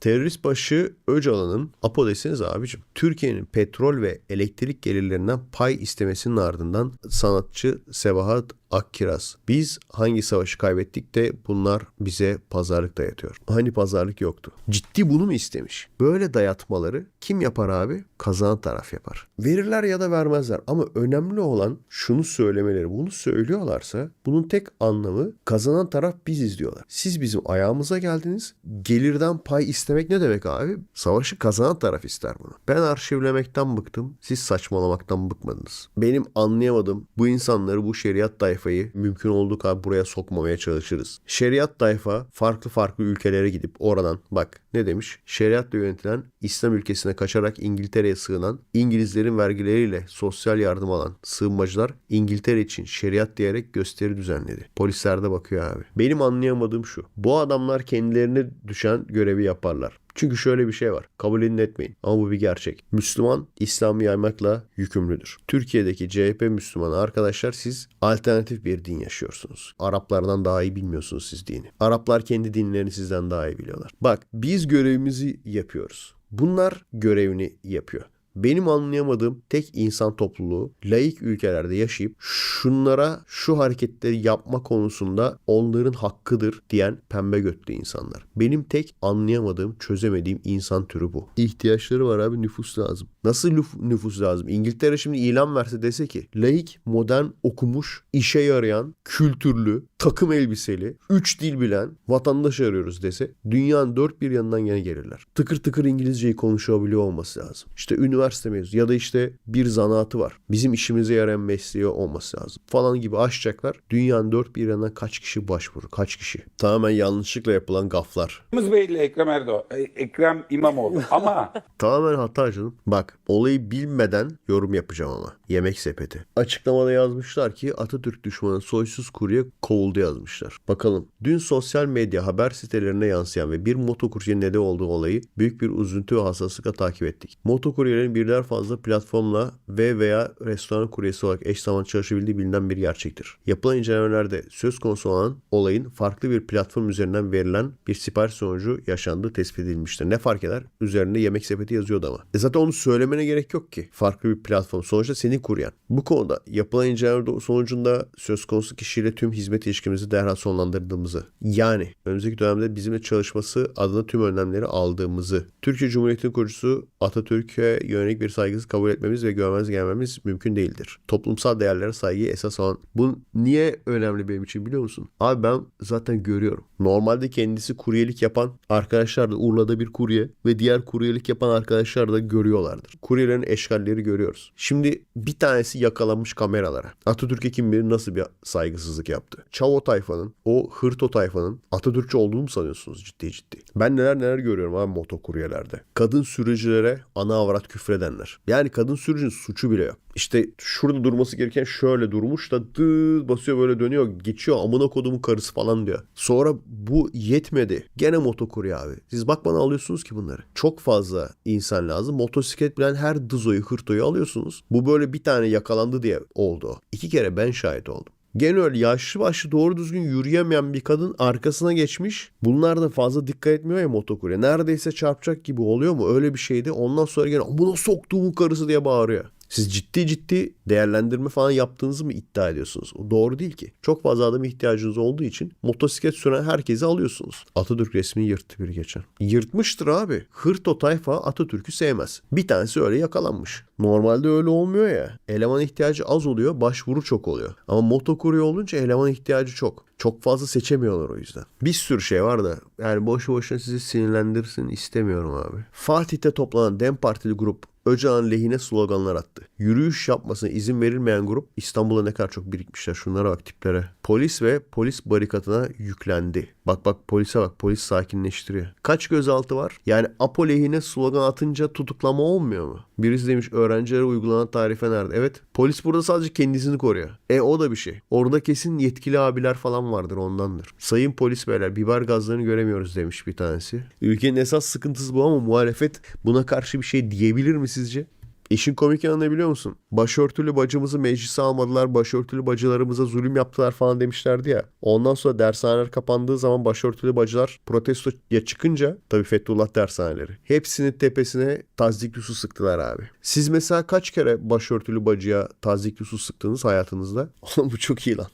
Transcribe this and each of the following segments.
Terörist başı Öcalan'ın Apo deseniz abicim. Türkiye'nin petrol ve elektrik gelirlerinden pay istemesinin ardından sanatçı Sebahat Akkiraz. Biz hangi savaşı kaybettik de bunlar bize pazarlık dayatıyor. Hani pazarlık yoktu. Ciddi bunu mu istemiş? Böyle dayatmaları kim yapar abi? Kazanan taraf yapar. Verirler ya da vermezler ama önemli olan şunu söylemeleri. Bunu söylüyorlarsa bunun tek anlamı kazanan taraf biziz diyorlar. Siz bizim ayağımıza geldiniz. Gelirden pay istemek ne demek abi? Savaşı kazanan taraf ister bunu. Ben arşivlemekten bıktım. Siz saçmalamaktan bıkmadınız. Benim anlayamadığım bu insanları bu şeriat tayfayı mümkün olduğu kadar buraya sokmamaya çalışırız. Şeriat tayfa farklı farklı ülkelere gidip oradan bak ne demiş? Şeriatla yönetilen İslam ülkesine kaçarak İngiltere'ye sığınan İngilizlerin vergileriyle sosyal yardım alan sığınmacılar İngiltere için şeriat diyerek gösteri düzenledi. Polisler de bakıyor abi. Benim anlayamadığım şu. Bu adamlar kendilerine düşen görevi yaparlar. Çünkü şöyle bir şey var. Kabul etmeyin. Ama bu bir gerçek. Müslüman İslam'ı yaymakla yükümlüdür. Türkiye'deki CHP Müslümanı arkadaşlar siz alternatif bir din yaşıyorsunuz. Araplardan daha iyi bilmiyorsunuz siz dini. Araplar kendi dinlerini sizden daha iyi biliyorlar. Bak biz görevimizi yapıyoruz. Bunlar görevini yapıyor. Benim anlayamadığım tek insan topluluğu laik ülkelerde yaşayıp şunlara şu hareketleri yapma konusunda onların hakkıdır diyen pembe götlü insanlar. Benim tek anlayamadığım, çözemediğim insan türü bu. İhtiyaçları var abi nüfus lazım. Nasıl nüf- nüfus lazım? İngiltere şimdi ilan verse dese ki laik, modern, okumuş, işe yarayan, kültürlü, takım elbiseli, üç dil bilen vatandaş arıyoruz dese dünyanın dört bir yanından gene gelirler. Tıkır tıkır İngilizceyi konuşabiliyor olması lazım. İşte üniversite mezunu ya da işte bir zanaatı var. Bizim işimize yarayan mesleği olması lazım falan gibi açacaklar. Dünyanın dört bir yanından kaç kişi başvurur? Kaç kişi? Tamamen yanlışlıkla yapılan gaflar. Yılmaz Bey ile Ekrem Erdoğan, e, Ekrem İmamoğlu. Ama Tamamen hata canım. Bak olayı bilmeden yorum yapacağım ama. Yemek sepeti. Açıklamada yazmışlar ki Atatürk düşmanı soysuz kurye kovuldu yazmışlar. Bakalım. Dün sosyal medya haber sitelerine yansıyan ve bir motokuryenin neden olduğu olayı büyük bir üzüntü ve hassaslıkla takip ettik. Motokuryelerin birden fazla platformla ve veya restoran kuryesi olarak eş zamanlı çalışabildiği bilinen bir gerçektir. Yapılan incelemelerde söz konusu olan olayın farklı bir platform üzerinden verilen bir sipariş sonucu yaşandığı tespit edilmiştir. Ne fark eder? Üzerinde yemek sepeti yazıyordu ama. E zaten onu söylemene gerek yok ki. Farklı bir platform. Sonuçta senin kuryen. Bu konuda yapılan inceleme sonucunda söz konusu kişiyle tüm hizmet ilişkimizi derhal sonlandırdığımızı. Yani önümüzdeki dönemde bizimle çalışması adına tüm önlemleri aldığımızı. Türkiye Cumhuriyeti'nin kurucusu Atatürk'e yönelik bir saygısız kabul etmemiz ve görmez gelmemiz mümkün değildir. Toplumsal değerlere saygıyı esas alan. Bu niye önemli benim için biliyor musun? Abi ben zaten görüyorum. Normalde kendisi kuryelik yapan arkadaşlar da Urla'da bir kurye ve diğer kuryelik yapan arkadaşlar da görüyorlardır. Kuryelerin eşkalleri görüyoruz. Şimdi bir tanesi yakalanmış kameralara. Atatürk'e kim bilir nasıl bir saygısızlık yaptı. Çavo tayfanın, o hırto tayfanın Atatürkçü olduğunu mu sanıyorsunuz ciddi ciddi? Ben neler neler görüyorum abi motokuryelerde. Kadın sürücülere ana avrat küfredenler. Yani kadın sürücünün suçu bile yok. İşte şurada durması gereken şöyle durmuş da dı basıyor böyle dönüyor geçiyor amına kodumun karısı falan diyor. Sonra bu yetmedi. Gene motokurye abi. Siz bakmadan alıyorsunuz ki bunları. Çok fazla insan lazım. Motosiklet bilen her dızoyu hırtoyu alıyorsunuz. Bu böyle bir tane yakalandı diye oldu. İki kere ben şahit oldum. Gene öyle yaşlı başlı doğru düzgün yürüyemeyen bir kadın arkasına geçmiş. Bunlar da fazla dikkat etmiyor ya motokurye. Neredeyse çarpacak gibi oluyor mu? Öyle bir şeydi. Ondan sonra gene buna soktuğum karısı diye bağırıyor. Siz ciddi ciddi değerlendirme falan yaptığınızı mı iddia ediyorsunuz? O doğru değil ki. Çok fazla adam ihtiyacınız olduğu için motosiklet süren herkesi alıyorsunuz. Atatürk resmini yırttı biri geçen. Yırtmıştır abi. Hırto tayfa Atatürk'ü sevmez. Bir tanesi öyle yakalanmış. Normalde öyle olmuyor ya. Eleman ihtiyacı az oluyor, başvuru çok oluyor. Ama motokurye olunca eleman ihtiyacı çok. Çok fazla seçemiyorlar o yüzden. Bir sürü şey var da yani boşu boşuna sizi sinirlendirsin istemiyorum abi. Fatih'te toplanan DEM Partili grup Öcalan lehine sloganlar attı. Yürüyüş yapmasına izin verilmeyen grup İstanbul'a ne kadar çok birikmişler. Şunlara bak tiplere. Polis ve polis barikatına yüklendi. Bak bak polise bak polis sakinleştiriyor. Kaç gözaltı var? Yani Apo lehine slogan atınca tutuklama olmuyor mu? Birisi demiş öğrencilere uygulanan tarife nerede? Evet polis burada sadece kendisini koruyor. E o da bir şey. Orada kesin yetkili abiler falan vardır ondandır. Sayın polis beyler biber gazlarını göremiyoruz demiş bir tanesi. Ülkenin esas sıkıntısı bu ama muhalefet buna karşı bir şey diyebilir mi sizce? İşin komik yanı ne biliyor musun? Başörtülü bacımızı meclise almadılar, başörtülü bacılarımıza zulüm yaptılar falan demişlerdi ya. Ondan sonra dershaneler kapandığı zaman başörtülü bacılar protestoya çıkınca tabii Fethullah dershaneleri. Hepsinin tepesine tazikli su sıktılar abi. Siz mesela kaç kere başörtülü bacıya tazikli su sıktınız hayatınızda? Oğlum bu çok iyi lan.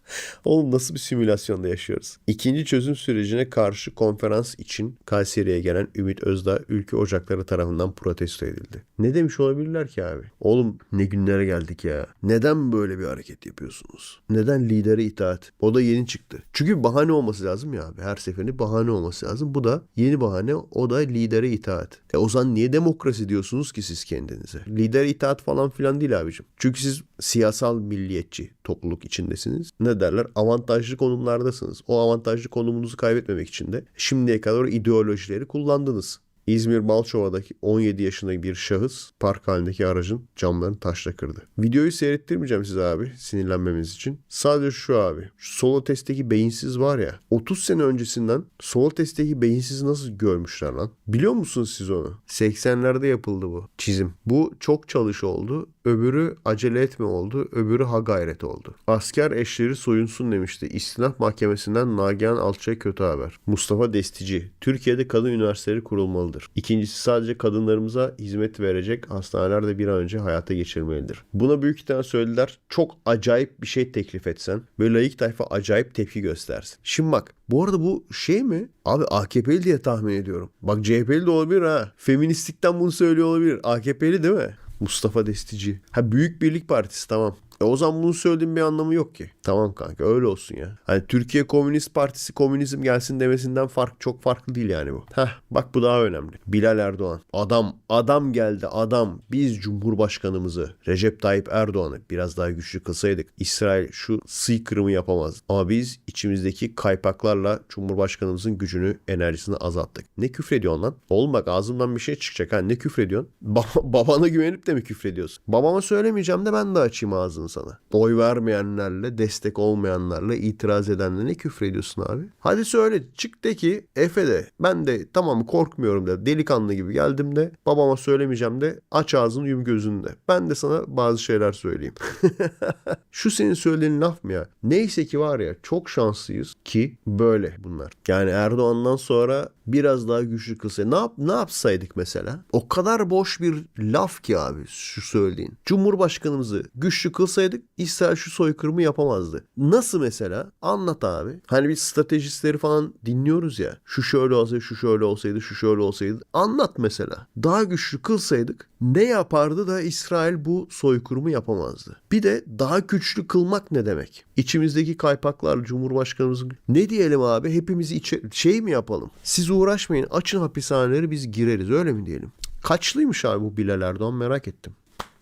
Oğlum nasıl bir simülasyonda yaşıyoruz? İkinci çözüm sürecine karşı konferans için Kayseri'ye gelen Ümit Özdağ ülke ocakları tarafından protesto edildi. Ne demiş olabilirler ki abi? Oğlum ne günlere geldik ya. Neden böyle bir hareket yapıyorsunuz? Neden lidere itaat? O da yeni çıktı. Çünkü bahane olması lazım ya abi. Her seferinde bahane olması lazım. Bu da yeni bahane. O da lidere itaat. E o zaman niye demokrasi diyorsunuz ki siz kendinize? Lidere itaat falan filan değil abicim. Çünkü siz siyasal milliyetçi topluluk içindesiniz. Ne derler? Avantajlı konumlardasınız. O avantajlı konumunuzu kaybetmemek için de şimdiye kadar ideolojileri kullandınız. İzmir Balçova'daki 17 yaşındaki bir şahıs park halindeki aracın camlarını taşla kırdı. Videoyu seyrettirmeyeceğim size abi sinirlenmemiz için. Sadece şu abi. Şu solo testteki beyinsiz var ya 30 sene öncesinden solo testteki beyinsiz nasıl görmüşler lan? Biliyor musunuz siz onu? 80'lerde yapıldı bu çizim. Bu çok çalış oldu. Öbürü acele etme oldu. Öbürü ha gayret oldu. Asker eşleri soyunsun demişti. İstinaf Mahkemesi'nden Nagihan Alçı'ya kötü haber. Mustafa Destici. Türkiye'de kadın üniversiteleri kurulmalıdır. İkincisi sadece kadınlarımıza hizmet verecek hastaneler de bir an önce hayata geçirmelidir. Buna büyük ihtimal söylediler. Çok acayip bir şey teklif etsen ve layık tayfa acayip tepki göstersin. Şimdi bak bu arada bu şey mi? Abi AKP'li diye tahmin ediyorum. Bak CHP'li de olabilir ha. Feministlikten bunu söylüyor olabilir. AKP'li değil mi? Mustafa Destici. Ha Büyük Birlik Partisi tamam. E o zaman bunu söylediğim bir anlamı yok ki. Tamam kanka öyle olsun ya. Hani Türkiye Komünist Partisi komünizm gelsin demesinden fark çok farklı değil yani bu. Heh bak bu daha önemli. Bilal Erdoğan. Adam adam geldi adam. Biz Cumhurbaşkanımızı Recep Tayyip Erdoğan'ı biraz daha güçlü kılsaydık İsrail şu sıykırımı yapamaz. Ama biz içimizdeki kaypaklarla Cumhurbaşkanımızın gücünü enerjisini azalttık. Ne küfrediyorsun lan? Oğlum bak ağzımdan bir şey çıkacak ha. Ne küfrediyorsun? Ba- babana güvenip de mi küfrediyorsun? Babama söylemeyeceğim de ben de açayım ağzını sana. Oy vermeyenlerle, destek olmayanlarla, itiraz edenlerle ne küfrediyorsun abi? Hadi söyle çık de ki Efe de ben de tamam korkmuyorum da delikanlı gibi geldim de babama söylemeyeceğim de aç ağzını yum gözünü de. Ben de sana bazı şeyler söyleyeyim. Şu senin söylediğin laf mı ya? Neyse ki var ya çok şanslıyız ki böyle bunlar. Yani Erdoğan'dan sonra biraz daha güçlü kılsa ne yap ne yapsaydık mesela? O kadar boş bir laf ki abi şu söylediğin. Cumhurbaşkanımızı güçlü kılsaydık İsrail şu soykırımı yapamazdı. Nasıl mesela? Anlat abi. Hani biz stratejistleri falan dinliyoruz ya. Şu şöyle olsaydı, şu şöyle olsaydı, şu şöyle olsaydı. Anlat mesela. Daha güçlü kılsaydık ne yapardı da İsrail bu soykırımı yapamazdı? Bir de daha güçlü kılmak ne demek? İçimizdeki kaypaklarla Cumhurbaşkanımızın ne diyelim abi? Hepimizi içe şey mi yapalım? Siz uğraşmayın. Açın hapishaneleri biz gireriz. Öyle mi diyelim? Kaçlıymış abi bu Bilal Erdoğan merak ettim.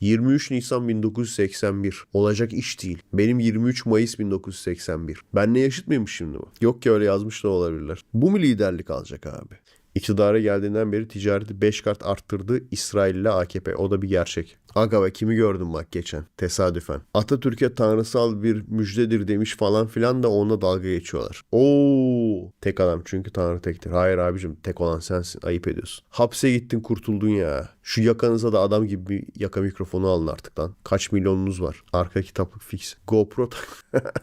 23 Nisan 1981. Olacak iş değil. Benim 23 Mayıs 1981. Ben ne yaşıt mıymış şimdi bu? Yok ki öyle yazmış da olabilirler. Bu mu liderlik alacak abi? İktidara geldiğinden beri ticareti 5 kart arttırdı İsrail ile AKP. O da bir gerçek. Aga be kimi gördüm bak geçen tesadüfen. Atatürk'e tanrısal bir müjdedir demiş falan filan da onunla dalga geçiyorlar. Oo, tek adam çünkü tanrı tektir. Hayır abicim tek olan sensin ayıp ediyorsun. Hapse gittin kurtuldun ya. Şu yakanıza da adam gibi bir yaka mikrofonu alın artık lan. Kaç milyonunuz var? Arka kitaplık fix. GoPro tak.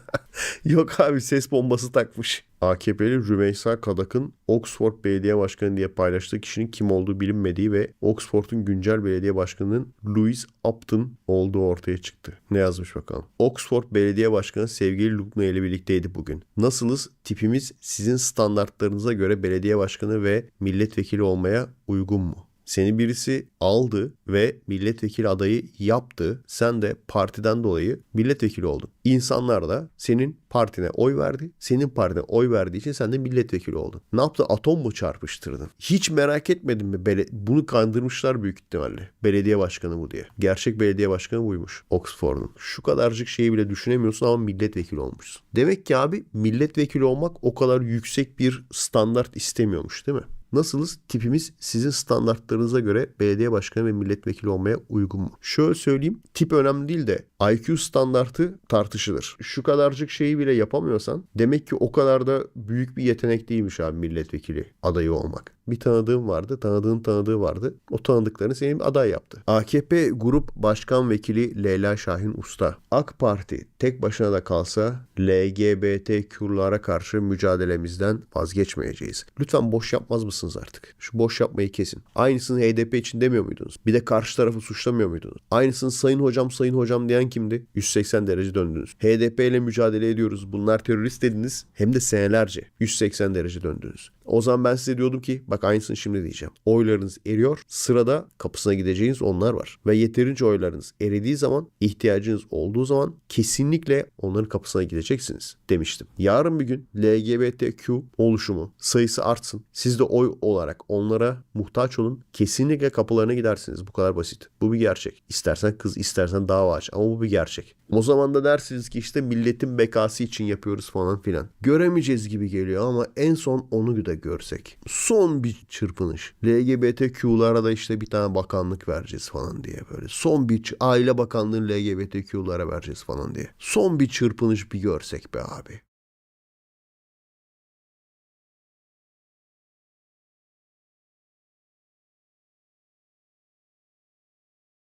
Yok abi ses bombası takmış. AKP'li Rümeysa Kadak'ın Oxford Belediye Başkanı diye paylaştığı kişinin kim olduğu bilinmediği ve Oxford'un güncel belediye başkanının Louis Upton olduğu ortaya çıktı. Ne yazmış bakalım. Oxford Belediye Başkanı sevgili Lubna ile birlikteydi bugün. Nasılız? Tipimiz sizin standartlarınıza göre belediye başkanı ve milletvekili olmaya uygun mu? Seni birisi aldı ve milletvekili adayı yaptı. Sen de partiden dolayı milletvekili oldun. İnsanlar da senin partine oy verdi. Senin partine oy verdiği için sen de milletvekili oldun. Ne yaptı? Atom mu çarpıştırdın? Hiç merak etmedin mi? Bunu kandırmışlar büyük ihtimalle. Belediye başkanı bu diye. Gerçek belediye başkanı buymuş. Oxford'un. Şu kadarcık şeyi bile düşünemiyorsun ama milletvekili olmuşsun. Demek ki abi milletvekili olmak o kadar yüksek bir standart istemiyormuş değil mi? Nasılız? Tipimiz sizin standartlarınıza göre belediye başkanı ve milletvekili olmaya uygun mu? Şöyle söyleyeyim. Tip önemli değil de IQ standartı tartışılır. Şu kadarcık şeyi bile yapamıyorsan demek ki o kadar da büyük bir yetenek değilmiş abi milletvekili adayı olmak. Bir tanıdığım vardı. Tanıdığın tanıdığı vardı. O tanıdıklarını senin aday yaptı. AKP Grup Başkan Vekili Leyla Şahin Usta. AK Parti tek başına da kalsa LGBTQ'lara karşı mücadelemizden vazgeçmeyeceğiz. Lütfen boş yapmaz mısınız artık? Şu boş yapmayı kesin. Aynısını HDP için demiyor muydunuz? Bir de karşı tarafı suçlamıyor muydunuz? Aynısını sayın hocam sayın hocam diyen kimdi? 180 derece döndünüz. HDP ile mücadele ediyoruz. Bunlar terörist dediniz. Hem de senelerce 180 derece döndünüz. O zaman ben size diyordum ki bak aynısını şimdi diyeceğim. Oylarınız eriyor. Sırada kapısına gideceğiniz onlar var. Ve yeterince oylarınız eridiği zaman ihtiyacınız olduğu zaman kesinlikle onların kapısına gideceksiniz demiştim. Yarın bir gün LGBTQ oluşumu sayısı artsın. Siz de oy olarak onlara muhtaç olun. Kesinlikle kapılarına gidersiniz. Bu kadar basit. Bu bir gerçek. İstersen kız istersen dava aç ama bu bir gerçek. O zaman da dersiniz ki işte milletin bekası için yapıyoruz falan filan. Göremeyeceğiz gibi geliyor ama en son onu da görsek. Son bir çırpınış. LGBTQ'lara da işte bir tane bakanlık vereceğiz falan diye böyle. Son bir aile bakanlığını LGBTQ'lara vereceğiz falan diye. Son bir çırpınış bir görsek be abi.